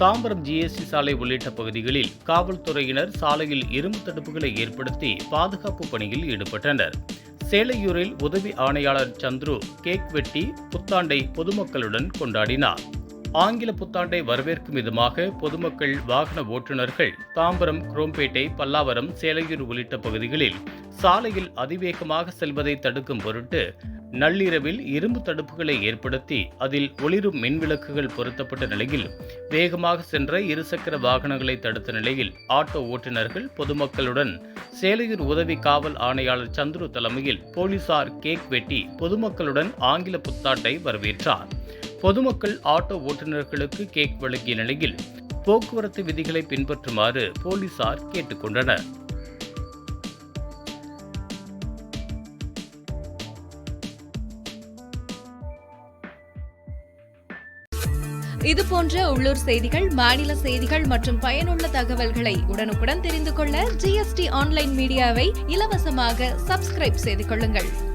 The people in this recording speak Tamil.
தாம்பரம் ஜிஎஸ்டி சாலை உள்ளிட்ட பகுதிகளில் காவல்துறையினர் சாலையில் இரும்பு தடுப்புகளை ஏற்படுத்தி பாதுகாப்பு பணியில் ஈடுபட்டனர். சேலையூரில் உதவி ஆணையாளர் சந்துரு கேக் வெட்டி புத்தாண்டை பொதுமக்களுடன் கொண்டாடினார். ஆங்கில புத்தாண்டை வரவேற்கும் விதமாக பொதுமக்கள் வாகன ஓட்டுநர்கள் தாம்பரம் குரோம்பேட்டை பல்லாவரம் சேலையூர் உள்ளிட்ட பகுதிகளில் சாலையில் அதிவேகமாக செல்வதை தடுக்கும் பொருட்டு நள்ளிரவில் இரும்பு தடுப்புகளை ஏற்படுத்தி அதில் ஒளிரும் மின்விளக்குகள் பொருத்தப்பட்ட நிலையில் வேகமாக சென்ற இருசக்கர வாகனங்களை தடுத்த நிலையில் ஆட்டோ ஓட்டுநர்கள் பொதுமக்களுடன் சேலையூர் உதவி காவல் ஆணையாளர் சந்துரு தலைமையில் போலீசார் கேக் வெட்டி பொதுமக்களுடன் ஆங்கில புத்தாண்டை வரவேற்றார். பொதுமக்கள் ஆட்டோ ஓட்டுநர்களுக்கு கேக் வழங்கிய நிலையில் போக்குவரத்து விதிகளை பின்பற்றுமாறு போலீசார் கேட்டுக்கொண்டனர். இது போன்ற உள்ளூர் செய்திகள் மாநில செய்திகள் மற்றும் பயனுள்ள தகவல்களை உடனுக்குடன் தெரிந்து கொள்ள ஜிஎஸ்டி ஆன்லைன் மீடியாவை இலவசமாக சப்ஸ்கிரைப் செய்து கொள்ளுங்கள்.